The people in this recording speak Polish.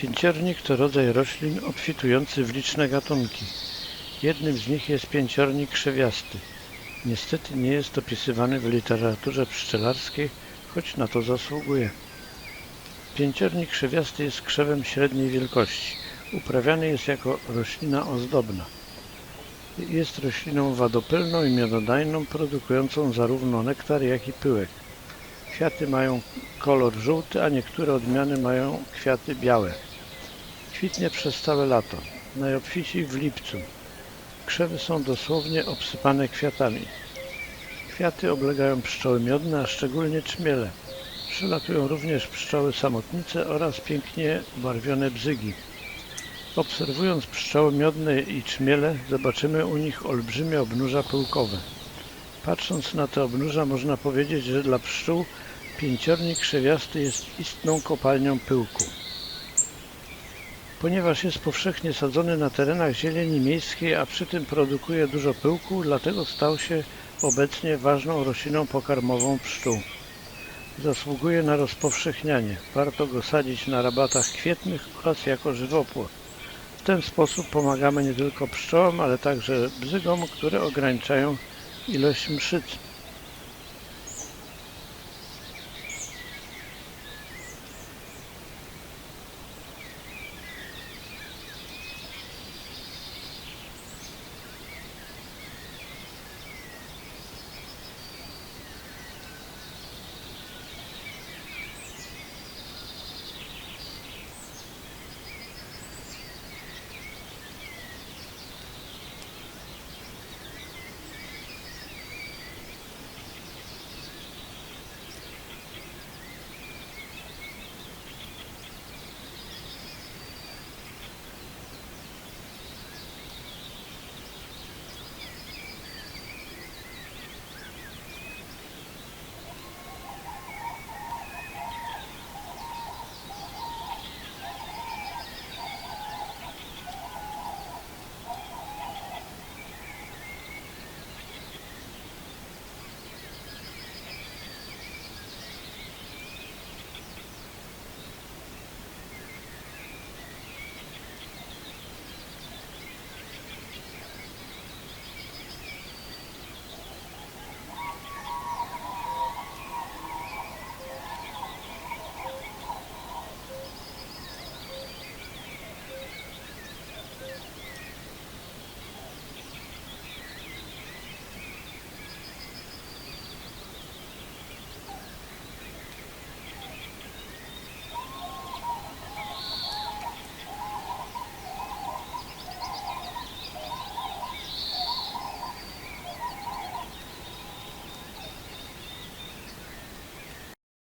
Pięciornik to rodzaj roślin obfitujący w liczne gatunki. Jednym z nich jest pięciornik krzewiasty. Niestety nie jest opisywany w literaturze pszczelarskiej, choć na to zasługuje. Pięciornik krzewiasty jest krzewem średniej wielkości. Uprawiany jest jako roślina ozdobna. Jest rośliną wadopylną i miododajną, produkującą zarówno nektar, jak i pyłek. Kwiaty mają kolor żółty, a niektóre odmiany mają kwiaty białe. Kwitnie przez całe lato, najobficiej w lipcu. Krzewy są dosłownie obsypane kwiatami. Kwiaty oblegają pszczoły miodne, a szczególnie czmiele. Przylatują również pszczoły samotnice oraz pięknie barwione bzygi. Obserwując pszczoły miodne i czmiele, zobaczymy u nich olbrzymie obnóża pyłkowe. Patrząc na te obnóża, można powiedzieć, że dla pszczół pięciornik krzewiasty jest istną kopalnią pyłku. Ponieważ jest powszechnie sadzony na terenach zieleni miejskiej, a przy tym produkuje dużo pyłku, dlatego stał się obecnie ważną rośliną pokarmową pszczół. Zasługuje na rozpowszechnianie. Warto go sadzić na rabatach kwietnych oraz jako żywopłot. W ten sposób pomagamy nie tylko pszczołom, ale także bzygom, które ograniczają ilość mszycy.